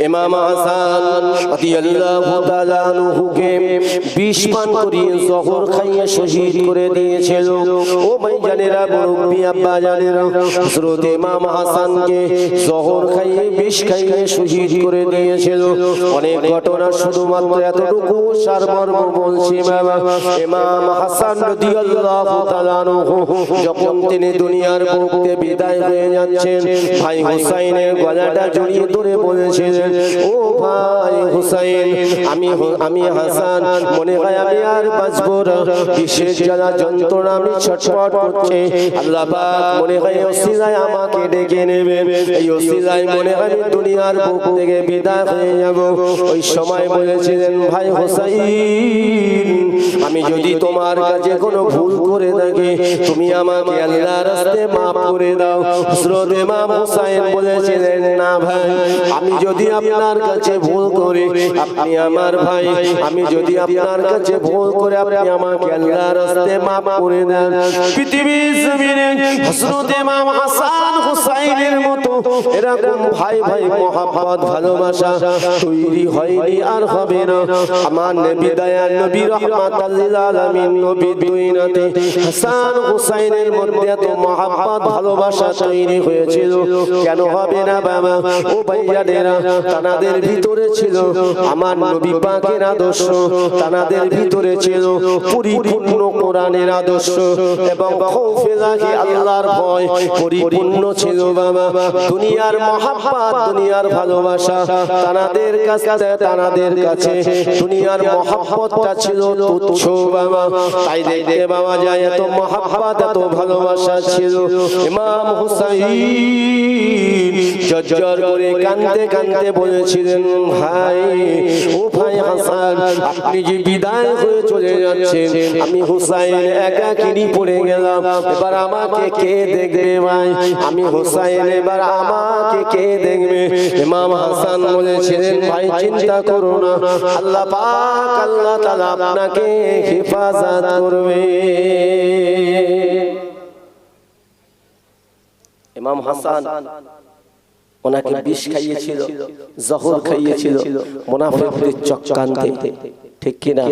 ইমাম হাসান রাদিয়াল্লাহু তাআলা আনহুকে বিষ পান করিয়ে জহর খাইয়ে শহীদ করে দিয়েছিল। ও মুরব্বি আব্বা জানেরা, হযরত ইমাম হাসানকে জহর খাইয়ে খাইয়ে শহীদ করে দিয়েছিল। অনেক ঘটনা শুধুমাত্র এতটুকু সারমর্ম বলছি বাবা। ইমাম হাসান রাদিয়াল্লাহু তাআলা আনহু, যখন তিনি দুনিয়ার বুকে বিদায় হয়ে যাচ্ছেন, ভাই হুসাইনের গলাটা জড়িয়ে ধরে বলেছিলেন ও ভাই হুসাইন, আমি আমি হাসান, মনে হয় আমি আর বাঁচবো বিশেষ জ্বালা যন্ত্রণা আমি ছটফট করছে? আল্লাহ মনে হয় ওসিলায় আমাকে ডেকে নেবে। এই ওসিলায় মনে হয় দুনিয়ার বুক থেকে বিদায় হয়ে যাব। ওই সময় বলেছিলেন, ভাই হুসাইন আমি যদি তোমার কাছে কোনো ভুল করে থাকি, তুমি আমাকে আল্লাহর রাস্তে মাফ করে দাও। হযরত ইমাম হুসাইন বলেছিলেন, না ভাই, আমি যদি আপনার কাছে ভুল করি, আপনি আমার ভাই। আমি যদি আপনার কাছে ভুল করে, আপনি আমাকে আল্লাহর রাস্তে মাফ করে দেন। পৃথিবীর জমিনে হযরত ইমাম হাসান হুসাইনের মতো এরকম ভাই ভাই মহব্বত, ভালোবাসা তৈরি হয়নি আর হবে না। আমার নবী দয়াল নবী রহমাতুল তানাদের ভিতরে ছিল পরিপূর্ণ কোরআনের আদর্শ এবং আল্লাহর ভয় পরিপূর্ণ ছিল বাবা। দুনিয়ার মহাব্বত, দুনিয়ার ভালোবাসা তানাদের কাছে তানাদের কাছে, দুনিয়ার মহাব্বতটা ছিল তুচ্ছ বাবা? তাই দেখতে পাওয়া যায় এত মহাব্বত, এত ভালোবাসা ছিল। ইমাম হুসাইন জজ্জর করে কান্দতে কান্দতে বলেছিলেন, ভাই, ও ভাই হাসান, আপনি যে বিদায় হয়ে চলে যাচ্ছেন, আমি হুসাইন একাকিনী পড়ে গেলাম। এবার আমাকে কে দেখবে ভাই? আমি হুসাইন, এবার আমাকে কে দেখবে? ইমাম হাসান বলেছিলেন, ভাই, চিন্তা করো না। আল্লাহ পাক, আল্লাহ আপনাকে হেফাজত করবে। ইমাম হাসান ওনাকে বিষ খাইয়েছিল জহর খাইয়েছিল মুনাফিকদের চক্রান্তে। ঠিক কিনা?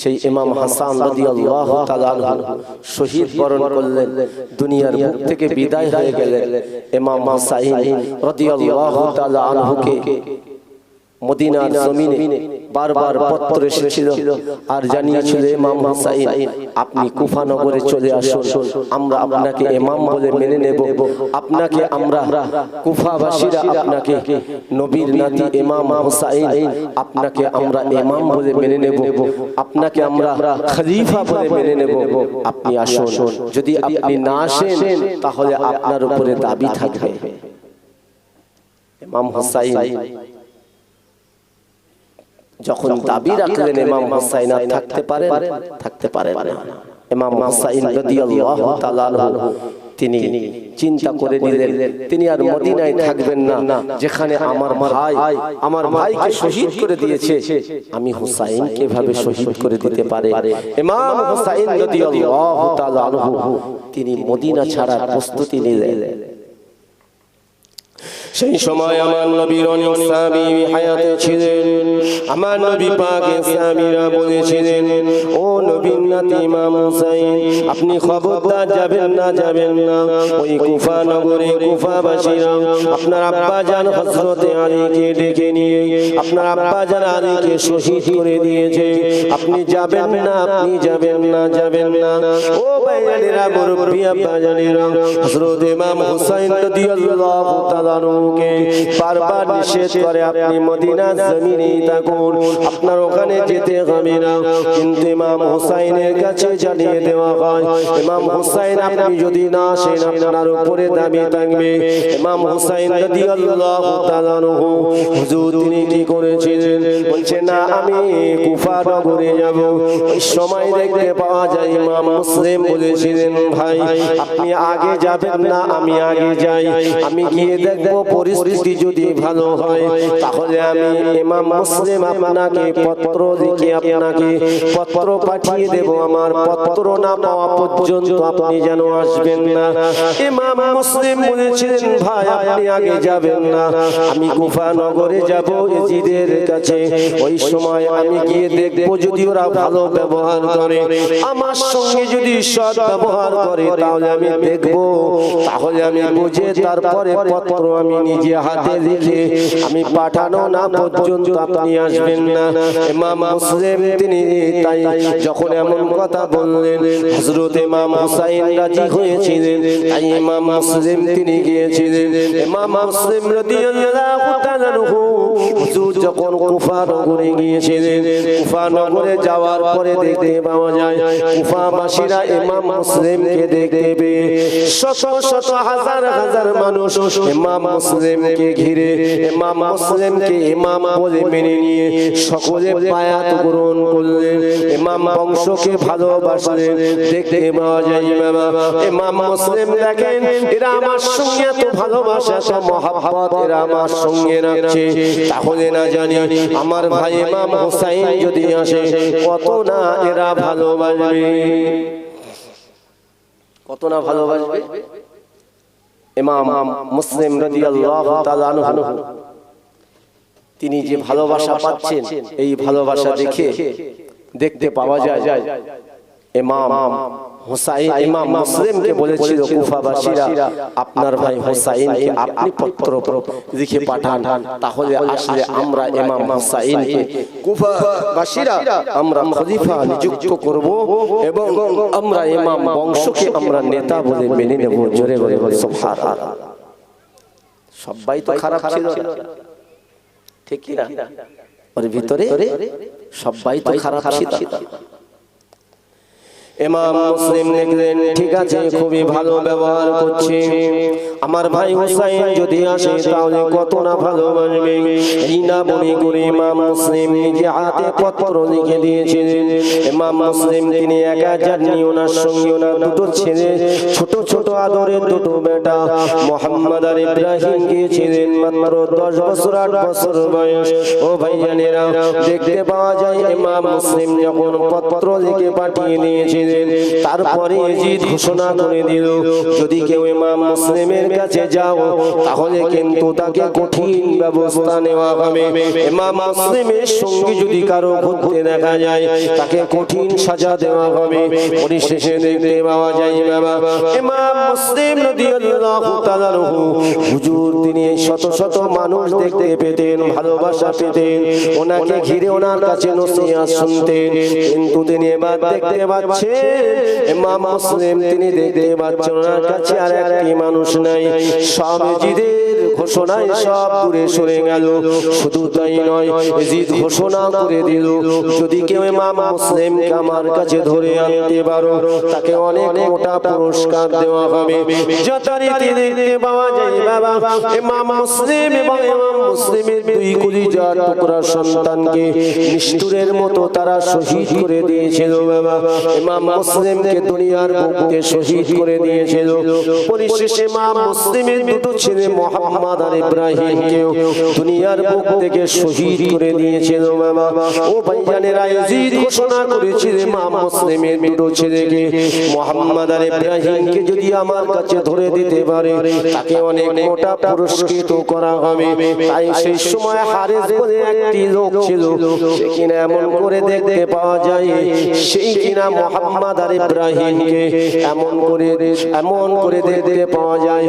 সেই ইমাম হাসান রাদিয়াল্লাহু তাআলা শহীদ বরণ করলেন দুনিয়ার মুখ থেকে বিদায় হয়ে গেলেন ইমাম হুসাইন রাদিয়াল্লাহু তাআলা আনহুকে মদিনার জমিনে বারবার পত্র এসেছিল। আর জানিয়েছিল ইমাম হুসাইন আপনি কুফা নগরে চলে আসুন। আমরা আপনাকে ইমাম বলে মেনে নেব। আপনাকে আমরা কুফাবাসীরা আপনাকে নবীর নাতি ইমাম হুসাইন আপনাকে আমরা ইমাম বলে মেনে নেব। আপনাকে আমরা খলিফা বলে মেনে নেব। আপনি আসুন। যদি আপনি না আসেন তাহলে আপনার উপরে দাবি থাকবে। ইমাম হুসাইন যখন দাবি রাখলেন ইমাম হুসাইন আর থাকতে পারে থাকতে পারে না। ইমাম হুসাইন রাদিয়াল্লাহু তাআলা তিনি চিন্তা করে নিলেন তিনি আর মদিনায় থাকবেন না যেখানে আমার ভাই আমার ভাইকে শহীদ করে দিয়েছে। আমি হুসাইন কীভাবে শহীদ করে দিতে পারে। ইমাম হুসাইন রাদিয়াল্লাহু তাআলা তিনি মদিনা ছাড়ার প্রস্তুতি নিলেন। সেই সময় আমার নবীর অনেক সাহাবী হায়াতে ছিলেন। আমার নবী পাকে সাহাবীরা বলেছিলেন, ও নবীর নাতি ইমাম আপনি খবরদার যাবেন না যাবেন না। ওই কুফা নগরে কুফাবাসীরা আপনার আব্বা জান হযরতে আলীকে ডেকে নিয়ে আপনার আব্বা জান আলীকে শহীদ করে দিয়েছে। আপনি যাবেন না, আপনি যাবেন না যাবেন না। ও ভাইয়ানেরা মুরব্বি আব্বা জানেরা হযরত ইমাম হুসাইন রাদিয়াল্লাহু তাআলা কে বারবার নিষেধ করে আপনি মদিনা জমিনে থাকুন। আপনার ওখানে যেতে হবে না। কিন্তু ইমাম হুসাইনের কাছে জানিয়ে দেওয়া হয়, ইমাম হুসাইন আপনি যদি না আসেন, আপনার উপরে দাবি থাকবে। ইমাম হুসাইন রাদিয়াল্লাহু হুজুর তিনি কি করেছিলেন? বলছে, না, আমি কুফা নগরে যাব। ওই সময় দেখতে পাওয়া যায় ইমাম মুসলিম বলেছিলেন, ভাই, আপনি আগে যাবেন না, আমি আগে যাই। আমি গিয়ে দেখব পরিস্থিতি যদি ভালো হয়, তাহলে আমি ইমাম মুসলিম আপনাকে পত্র লিখে আপনাকে পত্র পাঠিয়ে দেব। আমার পত্র না পাওয়া পর্যন্ত আপনি যেন আসবেন না। ইমাম মুসলিম বলেছিলেন, ভাই, আপনি আগে যাবেন না। আমি কুফা নগরে যাব এজিদের কাছে। ওই সময় আমি গিয়ে দেখব যদি ওরা ভালো ব্যবহার করে। আমার সঙ্গে যদি সৎ ব্যবহার করে, তাহলে আমি দেখব। তাহলে আমি বুঝে তারপরে পত্র আমি নিজে হাতে লিখে আমি পাঠানো না পর্যন্ত আপনি আসবেন না। ইমাম মুসলিম তিনি তাই যখন এমন কথা বললেন, হযরত ইমাম হুসাইন রাজি হয়েছিলেন, তাই ইমাম মুসলিম তিনি গিয়েছিলেন। ইমাম মুসলিম রাদিয়াল্লাহু তাআলা হুজুর যখন কুফা নগরে গিয়েছিলেন, কুফা নগরে যাওয়ার পরে দেখতে পাওয়া যায়, কুফাবাসীরা ইমাম মুসলিমকে দেখতে পেয়ে শত শত হাজার হাজার মানুষ ইমাম মুসলিমকে ঘিরে ইমাম মুসলিমকে ইমাম বলে মেনে নিয়ে সকলে পায়াত গ্রহণ করলেন। ইমাম বংশকে ভালোবাসলেন। দেখতে পাওয়া যায় ইমাম মুসলিম দেখেন, এরা আমার সঙ্গে এত ভালোবাসা, এত মহাব্বত, এরা আমার সঙ্গে রাখছে। তাহলে না জানি, আমার ভাই ইমাম হোসাইন যদি আসে, কত না এরা ভালোবাসবে। কত না ভালোবাসবে? ইমাম মুসলিম তিনি যে ভালোবাসা পাচ্ছেন এই ভালোবাসা দেখে দেখতে পাওয়া যায়। ইমাম হুসাইন ইমাম মুসলিমকে বলেছিল কুফাবাসীরা আপনার ভাই হুসাইনকে আপনি পত্র লিখে পাঠান। তাহলে আসলে আমরা ইমাম হুসাইনকে কুফাবাসীরা আমরা খলিফা নিযুক্ত করব এবং আমরা ইমাম বংশকে আমরা নেতা বলে মেনে নেব জোরে বলে সুবহানাল্লাহ। সবাই তো খারাপ ছিল ঠিক কি না? ওর ভিতরে সবাই তো খারাপ ছিল। ইমাম মুসলিম লিখলেন, ঠিক আছে, খুবই ভালো ব্যবহার করছে। আমার ভাই হুসাইন যদি আসে, তাহলে কত না ভালোবাসবে এই না মনে করে ইমাম মুসলিম নিজে হাতে পত্র লিখে দিয়েছিলেন ইমাম মুসলিম তিনি একা যাননি, ওনার সঙ্গে ওনার দুটো ছেলে, ছোট ছোট আদরের দুটো বেটা। মোহাম্মদ আর ইব্রাহিম গিয়েছিলেন মাত্র দশ বছর, আট বছর বয়স। ও ভাইয়ানেরা দেখতে পাওয়া যায়, ইমাম মুসলিম যখন পত্র লিখে পাঠিয়ে দিয়েছিলেন তারপরে ঘোষণা করে দিল যদি কেউ ইমাম মুসলিমের কাছে যাও তাহলে কিন্তু তাকে কঠিন ব্যবস্থা নেওয়া হবে। ইমাম মুসলিমের সঙ্গে যদি কারও ঘুরতে দেখা যায় তাকে কঠিন সাজা দেওয়া হবে। পরিশেষে দেখতে পাওয়া যায় বাবা। ইমাম মুসলিম রাদিয়াল্লাহু তাআলা হুজুর তিনি শত শত মানুষ দেখতে পেতেন ভালোবাসা পেতেন। ওনাকে ঘিরে ওনার কাছে নসিহত শুনতেন। কিন্তু তিনি এবার দেখতে পাচ্ছেন ইমাম মুসলিম তিনি দেখতে পাচ্ছেন ওনার কাছে আর একটি মানুষ নাই। স্বামীজিদের ঘোষণায় সব দূরে সরে গেল। শুধু তাই নয় জিদ ঘোষণা করে দিল। যদি কেউ ইমাম মুসলিমকে আমার কাছে ধরে আনতে পারো তাকে অনেক মোটা পুরস্কার দেওয়া হবে। যথারীতি দেখতে পাওয়া যায় বাবা ইমাম মুসলিম এবং ইমাম মুসলিমের দুই কলিজার টুকরা সন্তানকে নিষ্ঠুরের মতো তারা শহীদ করে দিয়েছিল বাবা। ইমাম মুসলিমকে দুনিয়ার বুকে শহীদ করে দিয়েছিল। পরিশেষে ইমাম মুসলিমের দুটো ছেলে মোহাম্মদ আর ইব্রাহিমকে দুনিয়ার বুক থেকে শহীদ করে দিয়েছিল বাবা। ও ভাইজানেরা ইয়াজিদ ঘোষণা করেছিল ইমাম মুসলিমের দুটো ছেলেকে মোহাম্মদ আর ইব্রাহিমকে যদি আমার কাছে ধরে দিতে পারে, তাকে অনেক মোটা পুরস্কৃত করা হবে। তাই সেই সময় হারেস বলে একটি লোক ছিল, সে কিনা এমন করে দেখতে পাওয়া যায়, সেই কিনা মোহাম্মদ আর ইব্রাহিমকে এমন করে এমন করে দেখতে পাওয়া যায়।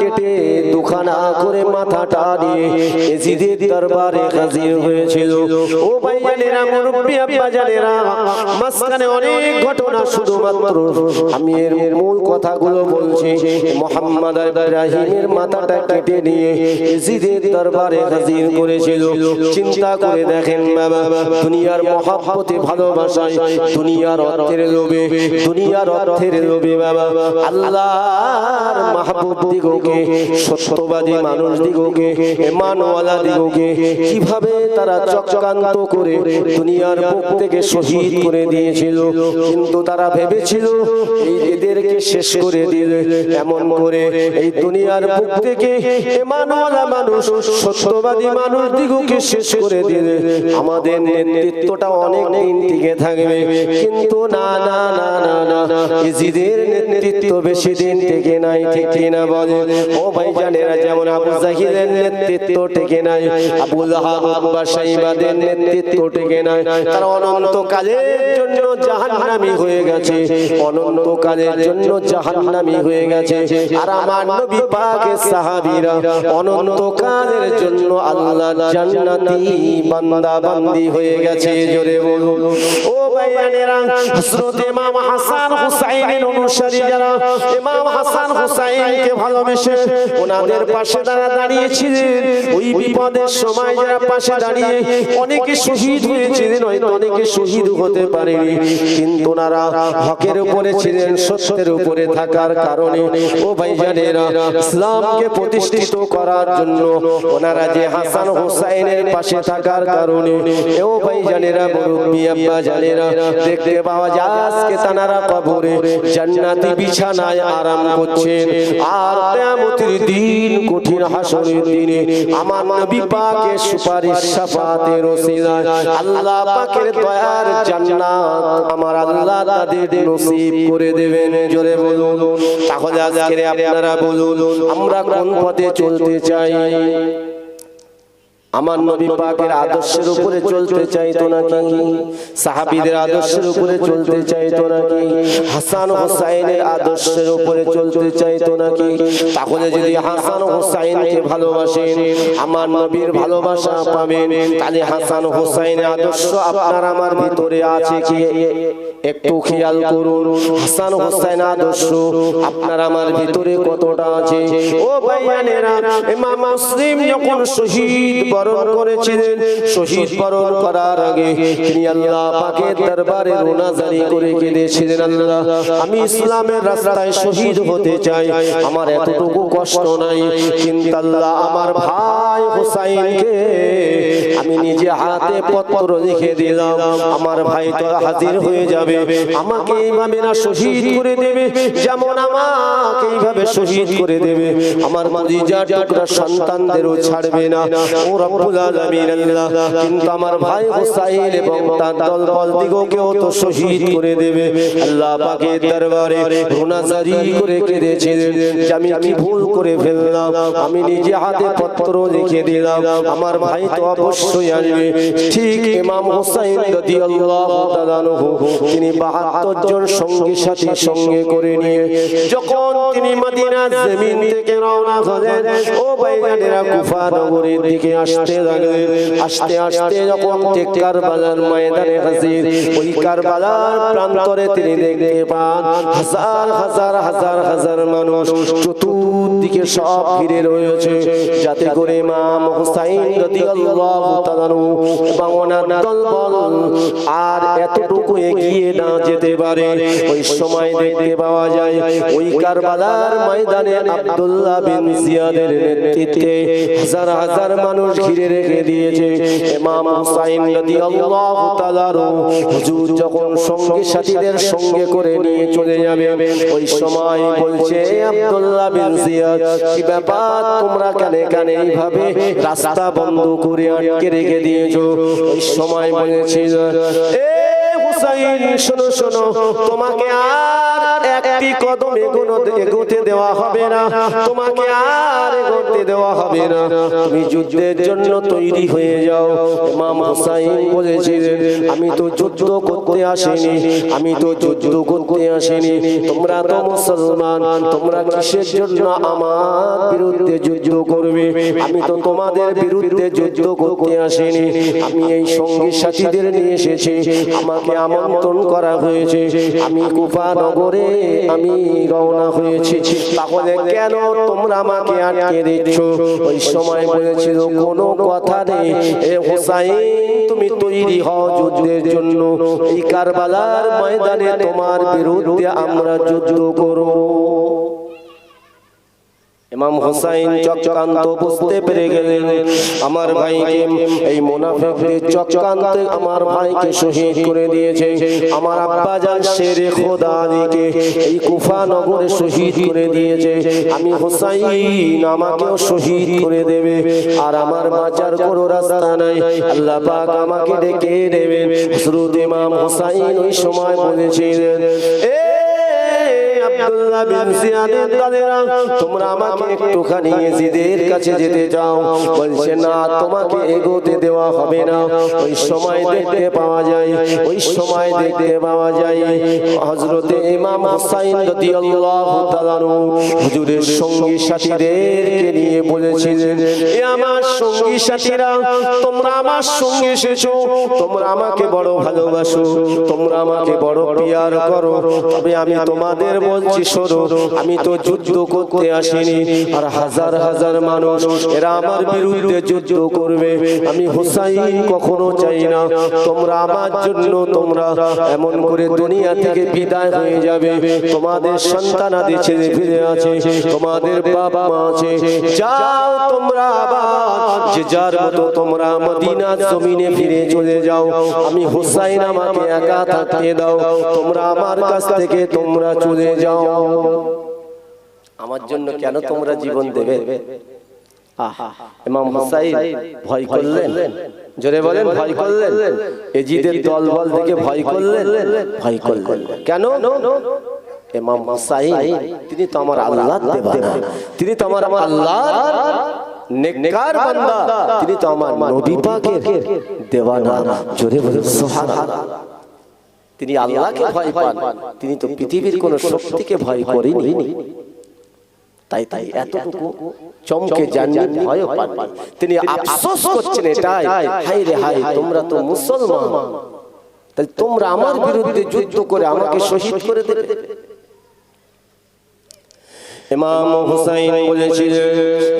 কেটে দুখানা করে মাথাটা দিয়ে এজিদের দরবারে হাজির হয়েছিল। ও ভাইজানেরা মুরব্বি আব্বা জানেরা, মাঝখানে অনেক ঘটনা শুধুমাত্র। আমি এর মূল কথাগুলো বলছি, মোহাম্মদ ইব্রাহিমের মাথাটা কেটে নিয়ে ইজিদের দরবারে হাজির করেছিল। চিন্তা করে দেখেন বাবা, দুনিয়ার মহাব্বতে ভালোবাসায় দুনিয়ার অর্থের লোভে, দুনিয়ার অর্থের লোভে বাবা, আল্লাহর মাহবুব দিগকে সত্যবাদী মানুষ দিগকে মানওয়ালা দিগকে, কীভাবে তারা চক্রান্ত করে দুনিয়ার বুক থেকে শহীদ করে দিয়েছিল। কিন্তু তারা ভেবেছিল, এই এদেরকে শেষ করে দিলে এমন করে এই দুনিয়ার বুক থেকে মানওয়ালা মানুষ, সত্যবাদী মানুষ দিগকে শেষ করে দিলে। আমাদের নেতৃত্বটা অনেক দিন টিকে থাকবে। কিন্তু না না না না না, ইজিদের নেতৃত্ব বেশি দিন টিকে নাই, ঠিক না বলে? ও ভাই জানেরা যেমন আবু জাহিদের নেতৃত্ব টিকে নাই, আবু লাহাব বা সাইবাদের নেতৃত্ব টিকে নাই, তারা অনন্ত কালের জন্য জাহান্নামী হয়ে গেছে অনন্ত কালের জন্য জাহান্নামী হয়ে গেছে। আর আমার নবী পাকের সাহাবীরা অনন্ত কালের জন্য আল্লাহ জান্নাতি বান্দা বান্দি হয়ে গেছে, জোরে বলুন। ও কিন্তু হকের উপরে ছিলেন, সত্যের উপরে থাকার কারণে ও ইসলামকে প্রতিষ্ঠিত করার জন্য ওনারা যে হাসান হোসাইনের পাশে থাকার কারণে ও ভাইজানেরা মুরব্বী আব্বা জানেরা দেখতে পাওয়া যায় আজকে তানারা কবরে, জান্নাতি বিছানায় আরাম করছেন। আর কিয়ামতের দিন কঠিন হাসরের দিনে আমার নবী পাকের সুপারিশ শাফাতের ওসিলায় আল্লাহ পাকের দয়ার জান্নাত আমার আল্লাহ তাদের নসিব করে দেবেন। জোরে বলুন, তাহলে আজকে আপনারা বলুন, আমরা কোন পথে চলতে চাই? আমার নবী পাকের আদর্শের উপরে চলতে চাইতো নাকি? সাহাবীদের আদর্শের উপরে চলতে চাইতো নাকি? হাসান হোসাইনের আদর্শের উপরে চলতে চাইতো নাকি? তাহলে যদি হাসান হোসাইনকে ভালোবাসেন, আমার নবীর ভালোবাসা পাবেন, তাহলে হাসান হোসাইনের আদর্শ আপনার আমার ভিতরে আছে কি? একটু খেয়াল করুন, হাসান হোসাইন আদর্শ আপনার আমার ভিতরে কতটা আছে? ও ভাইয়ানেরা ইমাম মুসলিম যখন শহীদ বরণ করেছিলেন, শহীদ বরণ করার আগে তিনি আল্লাহ পাকের দরবারে করে কেঁদেছিলেন আল্লাহ। আমি ইসলামের রাস্তায় শহীদ হতে চাই, আমার এতটুকু কষ্ট নাই। কিন্তু আল্লাহ আমার ভাই আমি নিজে হাতে পত্র লিখে দিলাম, আমার ভাই তো হাজির হয়ে যাবে। আমাকে এইভাবে না শহীদ করে দেবে, যেমন আমাকে এইভাবে শহীদ করে দেবে। আমার কলিজার টুকরা সন্তানদেরও ছাড়বে না ও রব্বুল আলামিন আল্লাহ কিন্তু আমার ভাই হোসাইন এবং তার দল দিগকেও তো শহীদ করে দেবে। আল্লাহ পাকের দরবারে রোনাজারি করে কেঁদেছিলেন যে আমি কি ভুল করে ফেললাম? আমি নিজে হাতে পত্র লিখে দিলাম। আমার ভাই তো অবশ্যই আসবে ঠিক ইমাম হোসাইন রাদিয়াল্লাহু তাআলা তিনি 72 জন সঙ্গী সাথী সঙ্গে করে নিয়ে যখন তিনি মদিনার জমিন থেকে রওনা হলেন, ও ভাইজানেরা কুফা নগরীর দিকে আসতে লাগলেন আস্তে আস্তে যখন ঠিক কারবালার ময়দানে হাজির, ওই কারবালার প্রান্তরে তিনি দেখতে পান হাজার হাজার হাজার হাজার মানুষ চতুর্দিকে সব ঘিরে রয়েছে। যাতে করে রাদিয়াল্লাহু তাআলা এবং ওনার দলবল আর এতটুকু এগিয়ে না যেতে পারে। ওই সময় দেখতে পাওয়া যায়, ওই কারবালার ময়দানে আব্দুল্লাহ বিন জিয়াদের নেতৃত্বে হাজার হাজার মানুষ ঘিরে রেখে দিয়েছে ইমাম হুসাইন রাদিয়াল্লাহু তাআলা হুজুর যখন সঙ্গী সাথীদের সঙ্গে করে নিয়ে চলে যাবে, ওই সময় বলছে আব্দুল্লাহ বিন জিয়াদ, কি ব্যাপার? তোমরা কানে কানে এইভাবে রাস্তা বন্ধ করে আটকে রেখে দিয়েছ? ওই সময় বলেছে এ হুসাইন শোনো শোনো, তোমাকে আর একটি কদম এগোতে দেওয়া হবে না। তোমাকে আর এগোতে দেওয়া হবে না। তুমি যুদ্ধের জন্য তৈরি হয়ে যাও। হুসাইন বলেছিলেন, আমি তো যুদ্ধ করতে আসিনি, আমি তো যুদ্ধ করতে আসিনি। তোমরা তো মুসলমান, তোমরা কিসের জন্য আমার বিরুদ্ধে যুদ্ধ করবে? আমি তো তোমাদের বিরুদ্ধে যুদ্ধ করতে আসিনি। আমি এই সঙ্গী সাথীদের নিয়ে এসেছি। আমাকে আমন্ত্রণ করা হয়েছে। আমি কুফা নগরে আমি রওনা হয়েছি। তাহলে কেন তোমরা আমাকে আটকে দিচ্ছ? ওই সময় বলেছিল, কোনো কথা নেই। এ হোসাইন, তুমি তৈরি হও যুদ্ধের জন্য। এই কারবালার ময়দানে তোমার বিরুদ্ধে আমরা যুদ্ধ করব। ইমাম হোসাইন চক্রান্ত বুঝতে পেরে গেলেন। আমার ভাইকে এই মুনাফিকদের চক্রান্তে আমার ভাইকে শহীদ করে দিয়েছে। আমার আব্বা জান শেরে খোদা আলীকে এই কুফা নগরে শহীদ করে দিয়েছে। আমি হোসাইন আমাকেও শহীদ করে দেবে। আর আমার বাঁচার কোনো রাস্তা নাই। আল্লাহ পাক আমাকে ডেকে দেবে হযরত ইমাম হোসাইন ওই সময় বলেছিলেন এ আব্দুল্লাহ বিন জিয়াদের দাদেরা তোমরা আমাকে একটুখানি ইয়েজিদের কাছে যেতে যাও বলছে না তোমাকে এগোতে দেওয়া হবে না। ওই সময় দেখতে পাওয়া যায় ওই সময় দেখতে পাওয়া যায়। হযরতে ইমাম হুসাইন রাদিয়াল্লাহু তাআলা হুজুরের সঙ্গী সাথীদেরকে নিয়ে বলেছিলেন এ আমার সঙ্গী সাথীরা তোমরা আমার সঙ্গে এসেছ। তোমরা আমাকে বড় ভালোবাসো তোমরা আমাকে বড় পিয়ার করো। তবে আমি তোমাদের বলছি শোনো, আমি তো যুদ্ধ করতে আসিনি, আর হাজার হাজার মানুষ, এরা আমার বিরুদ্ধে যুদ্ধ করবে। আমি হুসাইন কখনো চাই না। তোমরা আমার জন্য তোমরা এমন করে দুনিয়া থেকে বিদায় হয়ে যাবে। তোমাদের সন্তান আদি ছেলে ফিরে আছে, তোমাদের বাবা মা আছে। যাও তোমরা আবার, যে যার মতো তোমরা মদিনার জমিনে ফিরে চলে যাও। আমি হুসাইন আমাকে একা থাকতে দাও। তোমরা আমার কাছ থেকে তোমরা চলে যাও। আমার জন্য কেন তোমরা জীবন দেবে? ইমাম হুসাইন ভয় করলেন। জোরে বলেন ভয় করলেন। এজিদের দল বল ভয় করলেন। ভয় করলেন। কেন? ইমাম হুসাইন তিনি তো আমার আল্লাহ দেবানা। তিনি তো আমার আমার আল্লাহ নেককার বান্দা। তিনি তো আমার নবী পাকের দেওয়ানা। জোরে বলেন সুবহানাল্লাহ। তিনি আল্লাহকে ভয় পান। তিনি তো পৃথিবীর কোন শক্তিকে ভয় করেনি। তাই তাই এতটুকু চমকে যান ভয় পান তিনি আফসোস করছেন এটাই। হাই রে হাই তোমরা তো মুসলমান। তাই তোমরা আমার বিরুদ্ধে যুদ্ধ করে আমাকে শহীদ করে দেবে। ইমাম হুসাইন বলেছিলেন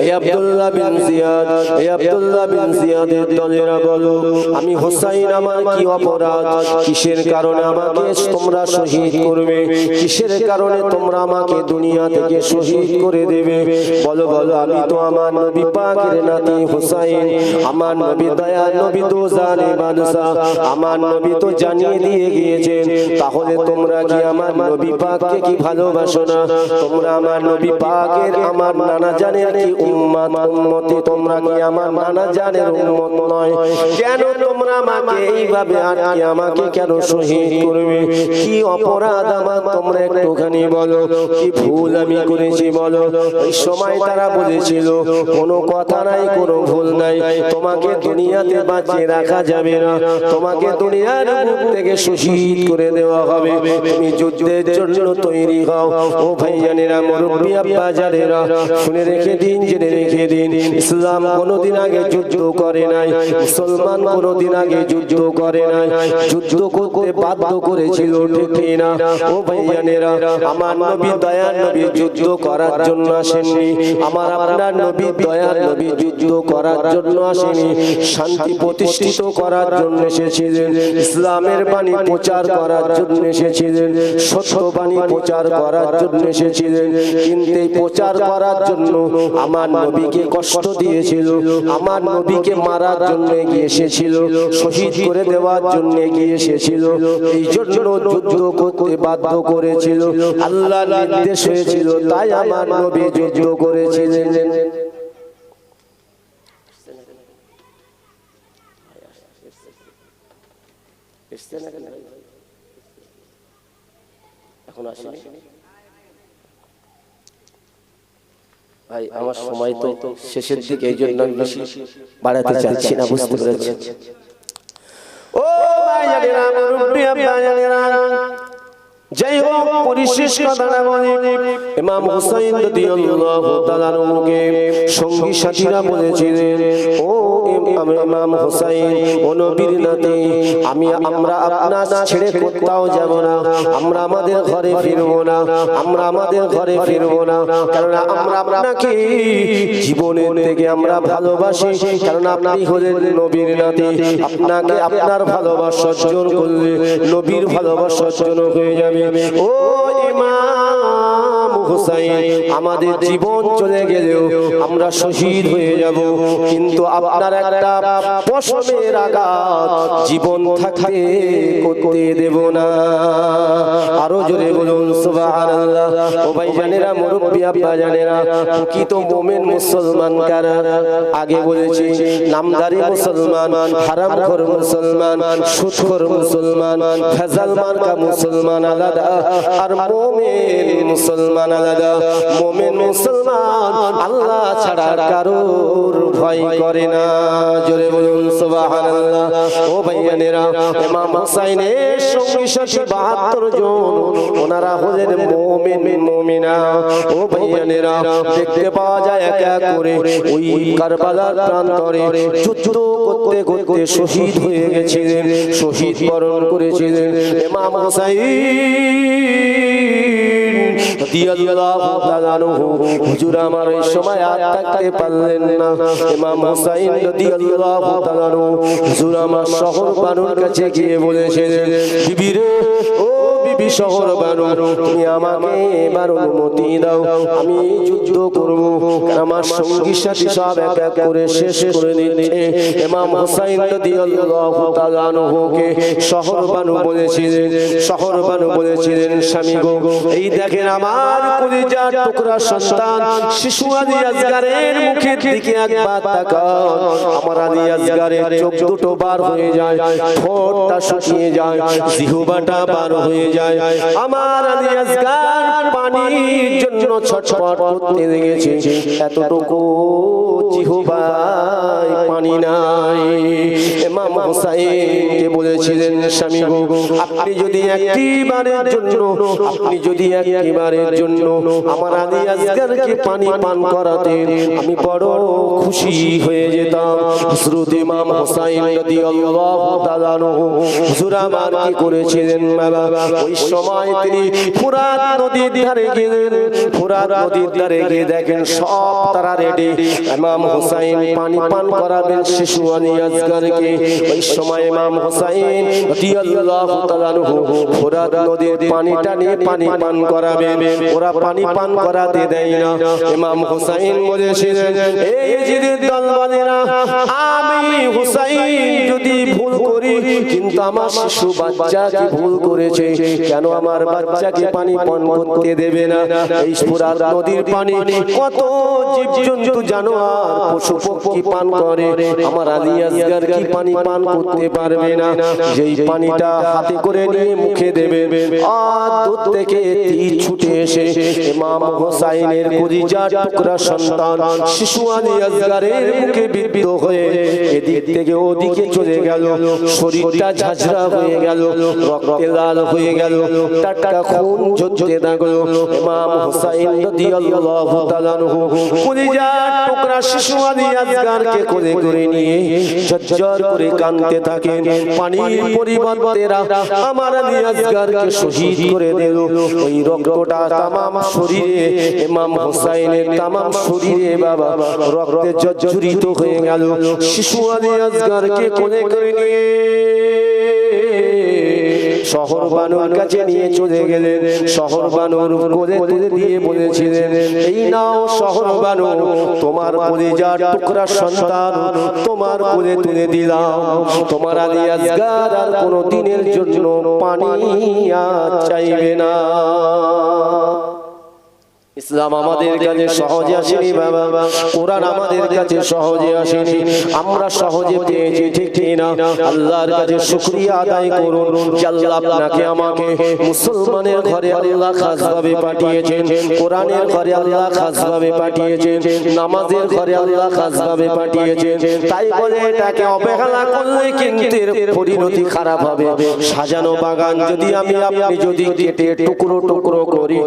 হে আব্দুল্লাহ বিন জিয়াদ হে আব্দুল্লাহ বিন জিয়াদের দলেরা বলো আমি হুসাইন আমার কি অপরাধ? কিসের কারণে আমাকে তোমরা শহীদ করবে? কিসের কারণে তোমরা আমাকে দুনিয়া থেকে শহীদ করে দেবে? বলো বলো আমি তো আমার নবী পাকের নাতি হুসাইন আমার নবী দয়া নবী তো জানে বাদশা আমার নবী তো জানিয়ে দিয়ে গিয়েছেন তাহলে তোমরা কি আমার নবী পাককে কি ভালোবাসো না তোমরা আমার নবী পাকের আমার নানা জানের কি তোমরা কি আমার নানা জানের উম্মত নয়? কেন তোমরা আমাকে এইভাবে আটকে, আমাকে কেন শহীদ করবে? কি অপরাধ আমার? তোমরা একটুখানি বলো। কি ভুল আমি করেছি বলো। ওই সময় তারা বলেছিল, কোনো কথা নাই, কোনো ভুল নাই। তোমাকে দুনিয়াতে বাঁচিয়ে রাখা যাবে না। তোমাকে দুনিয়ার বুক থেকে শহীদ করে দেওয়া হবে। তুমি যুদ্ধের জন্য তৈরি হও। ও ভাইয়ানেরা মুরব্বী শুনে রেখে দিন, জেনে রেখে দিন। ইসলাম আগে যুদ্ধ করে নাই, মুসলমান আগে যুদ্ধ করে নাই। যুদ্ধ করতে বাধ্য করেছিল শান্তি প্রতিষ্ঠিত করার জন্য এসেছিলেন। ইসলামের বাণী প্রচার করার জন্য এসেছিলেন। সত্য বাণী প্রচার করার জন্য এসেছিলেন। এই প্রচার করার জন্য আমার নবীকে কষ্ট দিয়েছিল, আমার নবীকে মারার জন্য এগিয়ে এসেছিল, শহীদ করে দেওয়ার জন্য এগিয়ে এসেছিল, এই জন্য যুদ্ধ করতে বাধ্য করেছিল আল্লাহ নির্দেশ হয়েছিল, তাই আমার নবী যুদ্ধ করেছিলেন। এখন আসেনি? ভাই আমার সময় তো শেষের দিকে এই জন্য আমি বেশি বাড়াতে চাচ্ছি না বুঝতে পেরেছি। ও ভাই জানেরা মুরব্বি আব্বা জানেরা যাই হোক, পরিশেষ বলে ইমাম হুসাইন রাদিয়াল্লাহু সঙ্গী সাথীরা বলেছিলেন, ও ইমাম হুসাইন, ও নবীর নাতি, আমি, আমরা আপনার ছেড়ে কোথাও যাব না। আমরা আমাদের ঘরে ফিরবো না। আমরা আমাদের ঘরে ফিরবো না। কারণ আমরা আপনাকে জীবনের থেকে আমরা ভালোবাসি। কারণ আপনি হলেন নবীর নাতি। আপনাকে আপনার ভালোবাসা অর্জন করলে নবীর ভালোবাসা অর্জন হয়ে যাবে। ও ইমাম। হুসাইন, আমাদের জীবন চলে গেলেও আমরা শহীদ হয়ে যাব। কিন্তু আপনার একটা পশমের আঘাত জীবন থাকতে করতে দেব না। আরও জোরে বলুন, সুবহানাল্লাহ। ও আব্বা জানেরা, প্রকৃত মুমিন মুসলমান কারা? আগে বলেছি, নামদারি মুসলমান হারামখোর মুসলমান সুদখোর মুসলমান, ভেজাল মার্কা মুসলমান, আলাদা। আর মুমিন মুসলমান মুমিন মুসলমান আল্লাহ ছাড়া কারোর ভয় করে না। জোরে বলুন ও ভাইয়ানেরা ইমাম হুসাইনের সঙ্গী সাথী 72 জন, ওনারা হলেন মুমিন মুমিনা। ও ভাইয়ানেরা দেখতে পাওয়া যায় এক এক করে ওই কারবালার প্রান্তরে যুদ্ধ করতে করতে শহীদ হয়ে গেছিলেন, শহীদ বরণ করেছিলেন ইমাম হুসাইন। হুজুর আমার ওই সময় আর থাকতে পারলেন না। ইমাম হুসাইন রাদিয়াল্লাহু হুজুর আমার শহর বানুর কাছে গিয়ে বিবি রে, ও বিবি শহর বানু, তুমি আমাকে এবার অনুমতি দাও, আমি যুদ্ধ করব। আমার সব এক এক করে শেষ করে ইমাম হুসাইন রাদিয়াল্লাহু শহর বানু বলেছিলেন, শহর বানু বলেছিলেন, স্বামী গো, এই দেখেন আমার কলিজার টুকরা সন্তান, শিশু আলী আজগারের মুখের দিকে একবার তাকান। আমার আলী আজগারের চোখ দুটো বার হয়ে যায়, ঠোঁটটা শুকিয়ে যায়, জিহবাটা বার হয়ে যায়। আমার আলী আজগার পানির জন্য ছটফট করতে লেগেছে। এতটুকু জিহবায় পানি নাই। ইমাম হুসাইনকে বলেছিলেন, স্বামী গো, আপনি যদি একটিবারের জন্য, আপনি যদি একটিবারের জন্য আমার আলী আজগারকে পানি পান করাতেন। আমি বড় খুশি হয়ে যেতাম। হযরত ইমাম হুসাইন রাদিয়াল্লাহু তাআলা আনহু। হুজুর আমার কি করেছিলেন বাবা? ওই সময় তিনি ফুরাত নদীর ধারে গেলেন। ফুরাত নদীর ধারে গিয়ে দেখেন সব তারা রেডি। ইমাম হুসাইন পানি পান করাবেন শিশু আলী আজগারকে। ওই সময় ইমাম হুসাইন রাদিয়াল্লাহু তাআলা আনহু ফুরাত নদীর পানিটা নিয়ে পানি পান করাবেন। ওরা পানি পান করাতে দেয় না। ইমাম হুসাইন বলেছিলেন, এই জিদের দলবানেরা আমি হুসাইন যদি ভুল করি, কিন্তু আমার শিশু বাচ্চাকে ভুল করেছে? কেন আমার বাচ্চাকে পানি পান করতে দেবে না? এই ফুরাত নদীর পানি, কত জীবজন্তু, জানোয়ার, পশু পক্ষী পান করে। আমার আলী আসগার কি পানি পান করতে পারবে না? যেই পানিটা হাতে করে নিয়ে মুখে দেবে। আর দূর থেকে তীর ছুটে এসে ইমাম হোসাইনের কলিজার টুকরা সন্তান শিশু আলী আসগারের মুখে বিদ্ধ হয়ে এদিক থেকে ওদিকে চলে গেল। শরীরটা ঝাঝরা হয়ে গেল, রক্তে লাল হয়ে গেল। টাটকা খুন ঝরতে লাগল। ইমাম হুসাইন রাদিয়াল্লাহু তাআলা কলিজার টুকরা শিশু আলী আসগারকে কোলে করে নিয়ে ঝরঝর করে কাঁদতে থাকেন। পানির পরিবর্তেরা আমার আলী আসগারকে শহীদ করে দিল। ওই রক্তটা তামাম শরীরে, ইমাম হোসাইনের তামাম শরীরে বাবা, রক্তে জর্জরিত হয়ে গেল। শিশু আলী আসগারকে করে নিয়ে শহর বানুর কাছে নিয়ে চলে গেলেন। শহর বানুর কোলে তুলে দিয়ে বলেছিলেন, এই নাও শহর বানু, তোমার কলিজার টুকরা সন্তান তোমার কোলে তুলে দিলাম। তোমার আলী আর কোনো দিনের জন্য পানি চাইবে না। ইসলাম আমাদের কাছে সহজে আসেনি বাবা। কোরআন আমাদের কাছে সহজে আসেনি। আমরা সহজে পেয়েছি ঠিক না আল্লাহর কাছে শুকরিয়া আদায় করুন। আল্লাহ আপনাকে আমাকে মুসলমানের ঘরে আল্লাহ খাসভাবে পাঠিয়েছেন। কোরআনের ঘরে আল্লাহ খাসভাবে পাঠিয়েছেন। নামাজের ঘরে আল্লাহ খাসভাবে পাঠিয়েছেন। তাই বলে এটাকে অবহেলা করলে কিন্তু পরিণতি খারাপ হবে। সাজানো বাগান যদি আমি আপনি যদি কেটে টুকরো টুকরো করি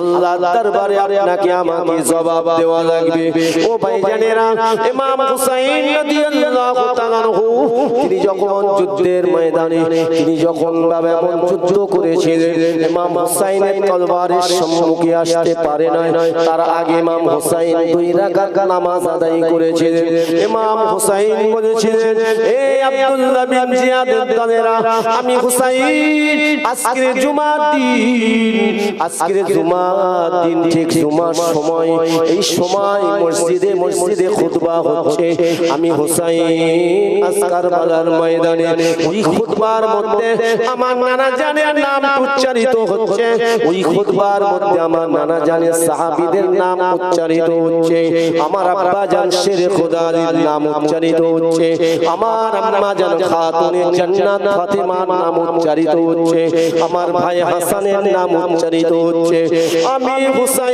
আল্লাহ দরবারে আপনাকে আমাকে জবাব দেওয়া লাগবে? ও ভাইজানেরা ইমাম হুসাইন রাদিয়াল্লাহু তাআলা তিনি যখন যুদ্ধের ময়দানে তিনি যখন বাবা এমন যুদ্ধ করেছিলেন ইমাম হুসাইনের তলবারের সম্মুখে আসতে পারে না তার আগে ইমাম হুসাইন দুই রাকাত নামাজ আদায় করেছিলেন। ইমাম হুসাইন বলেছিলেন এই আব্দুল্লাহ বিন জিয়াদের দলেরা আমি হুসাইন আজকে জুমার দিন আজকে জুমার দিন ঠিক জুমার সময় এই সময় মসজিদে মসজিদে খুতবা হচ্ছে। আমি হুসাইন আসকার বালার ময়দানে ওই খুতবার মধ্যে আমার নানা জানের নাম উচ্চারিত হচ্ছে। ওই খুতবার মধ্যে আমার নানা জানের সাহাবীদের নাম উচ্চারিত হচ্ছে। আমার আব্বা জান শেরে খোদার নাম উচ্চারিত হচ্ছে। আমার আম্মা জান খাতুনে জান্নাত ফাতেমার নাম উচ্চারিত হচ্ছে। আমার ভাই হাসানের নাম উচ্চারিত হচ্ছে। আমি হুসাইন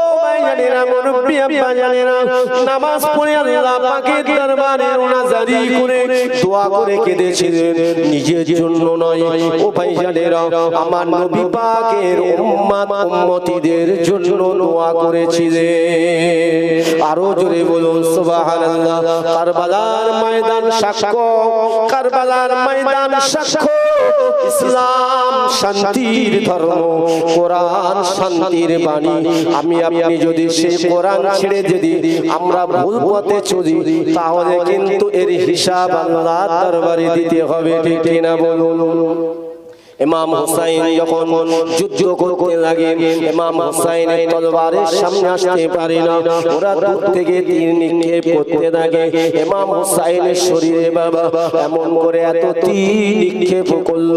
ভাইজানেরা মুরব্বি আব্বা নামাজ পড়ে আল্লাহ পাকের দরবারে ওনাজারি করে দোয়া করে কেঁদেছিলেন নিজের জন্য নয় ও ভাইজানেরা আমার নবী পাকের উম্মাত উম্মতিদের জন্য দোয়া করেছিলেন আরও জোরে বলুন সুবহানাল্লাহ কারবালার ময়দান সাক্ষ্য কারবালার ময়দান সাক্ষ্য ইসলাম শান্তির ধর্ম, কোরআন শান্তির বাণী। আমি আপনি যদি সেই কোরআন ছেড়ে যদি আমরা ভুল পথে চলি তাহলে কিন্তু এর হিসাব আল্লাহ দরবারে দিতে হবে ঠিক না বলুন? ইমাম হুসাইন যখন যুদ্ধ করতে লাগে ইমাম হুসাইনের তলোয়ারের সামনে আসতে পারে না। ওরা দূর থেকে তীর নিক্ষেপ করতে লাগে। ইমাম হুসাইনের শরীরে বাবা এমন করে এত তীর নিক্ষেপ করল।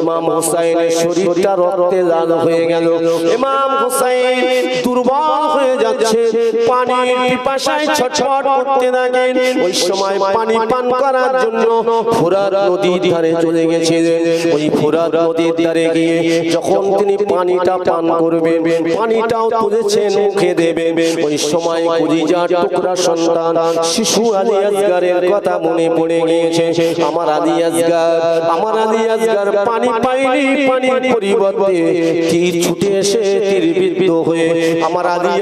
ইমাম হুসাইনের শরীরটা রক্তে লাল হয়ে গেল। ইমাম হুসাইন দুর্বল হয়ে যাচ্ছে। পানির পিপাসায় ছটফট করতে লাগেন ওই সময় পানি পান করার জন্য ফোরার নদীর ধারে চলে গেছিলেন। ওই ফোরার নদীর ধারে গিয়ে যখন তিনি পানিটা পান করবেন, পানিটাও তুলেছেন মুখে দেবেন। ওই সময় কলিজার টুকরা সন্তান, শিশু আলী আসগারের কথা মনে পড়ে গিয়েছে। আমার আলী আসগার আমার আলী আসগার পানি পাইনি পানির পরিবর্তে তীর ছুটে এসে তীর বিদ্ধ হয়ে আমার আলী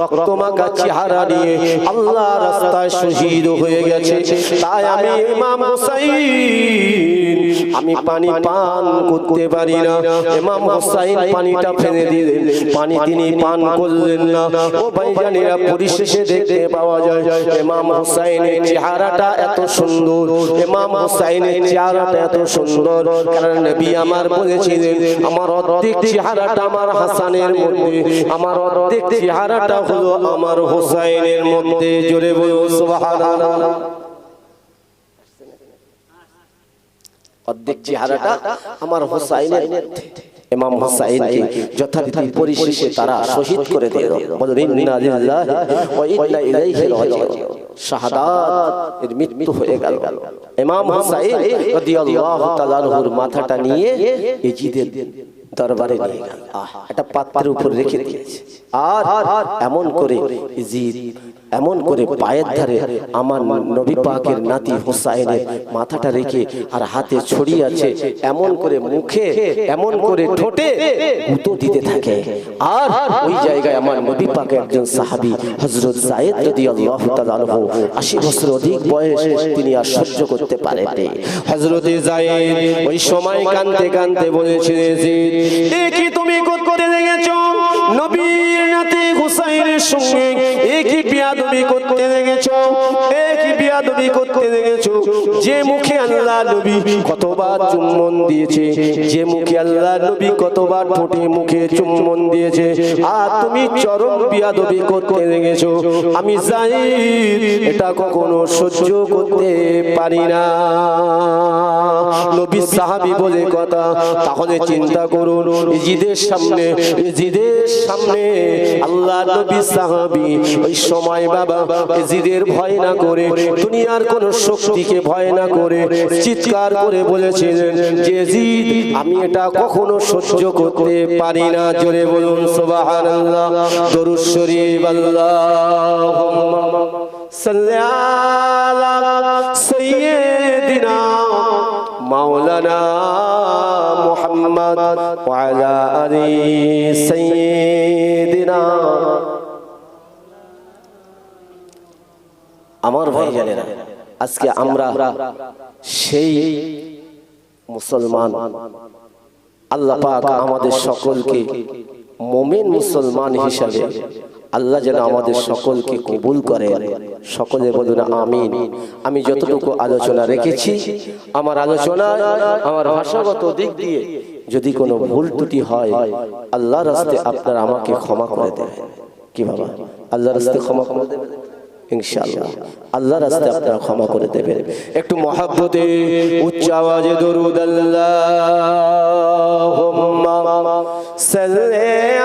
রক্তমাখা চেহারা নিয়ে আল্লাহ রাস্তায় শহীদ হয়ে গেছে। তাই আমি ইমাম হুসাইন। আমি পানি পান করতে পারি না। ইমাম হুসাইন পানিটা ফেলে দিলেন। পানি তিনি পান করলেন না। ও ভাইজানেরা পরিশেষে দেখতে পাওয়া যায়। ইমাম হুসাইনের চেহারাটা এত সুন্দর। ইমাম হুসাইনের চেহারাটা এত সুন্দর। কারণ নবী আমার বলেছিলেন আমার অর্ধেক চেহারাটা আমার হাসানের মধ্যে। আমার অর্ধেক চেহারাটা হলো আমার হুসাইনের মধ্যে। জোরে বলো সুবহানাল্লাহ। অর্ধেক চেহারাটা আমার হোসাইনের মধ্যে। ইমাম হোসাইনকে যথারীতি পরিশেষে তারা শহীদ করে দিল। বলেন ইন্না লিল্লাহি ওয়া ইন্না ইলাইহি রাজিউন। শাহাদাত এর মৃত্যু হয়ে গেল। ইমাম হোসাইন রাদিয়াল্লাহু তাআলা মাথাটা নিয়ে ইজিদের দরবারে নিয়ে গেল আহ একটা পাত্রের উপর রেখে দিয়েছে। আর এমন করে ইজিদ এমন করে পায়ের ধারে আমার নবী পাকের নাতি হোসাইনের মাথাটা রেখে আর হাতে ছড়ি আছে এমন করে মুখে এমন করে ঠোঁটে গুঁতো দিতে থাকে। আর ওই জায়গায় আমার নবী পাকের একজন সাহাবী হযরত যায়েদ রাদিয়াল্লাহু তাআলা আনহু 80 বছর অধিক বয়স তিনি আর সহ্য করতে পারেননি হযরত যায়েদ ওই সময় কাঁদতে কাঁদতে বলেছিলেন যে এ কি তুমি করতে লেগেছো? নবীর নাতি হুসাইনের সঙ্গে একই বিয়াদবি করতে একই বিয়াদবি করতে দেখেছ? যে মুখে আল্লাহ নবী কতবার চুম্বন দিয়েছে, যে মুখে আল্লাহ নবী কতবার ঠোঁটে মুখে চুম্বন দিয়েছে, আর তুমি চরম করতে দেখেছ। আমি এটা কখনো সহ্য করতে পারি না। নবী সাহাবি বলে কথা, তাহলে চিন্তা করুন ইজিদের সামনে ইজিদের সামনে আল্লাহ নবী সাহাবি ওই সময় বাবা ইজিদের ভয় না করে, দুনিয়ার কোন শক্তিকে ভয় না করে, চিৎকার করে বলেছিলেন যে জিদ আমি এটা কখনো সহ্য করতে পারি না। জোরে বলুন, সুবহানাল্লাহ, দরুদ শরীফ, আল্লাহুম্মা সাল্লি আলা মাওলানা মুহাম্মদ ওয়া আলা আমার ভাই জানেরা আজকে আমরা সেই মুসলমান। আল্লাহ পাক আমাদের সকলকে মোমেন মুসলমান হিসাবে আল্লাহ যেন আমাদের সকলকে কবুল করে সকলে বলুন আমিন। আমি যতটুকু আলোচনা রেখেছি আমার আলোচনা আমার ভাষাগত দিক দিয়ে যদি কোনো ভুল ত্রুটি হয় আল্লাহ রাস্তে আপনারা আমাকে ক্ষমা করে দেবেন। কি বাবা আল্লাহ রাস্তে ক্ষমা করে দেবেন। ইনশাআল্লাহ। আল্লাহ রাস্তায় আপনারা ক্ষমা করে দেবেন। একটু মহাব্বতে উচ্চ আওয়াজে দরুদ আল্লাহ। সাল্লি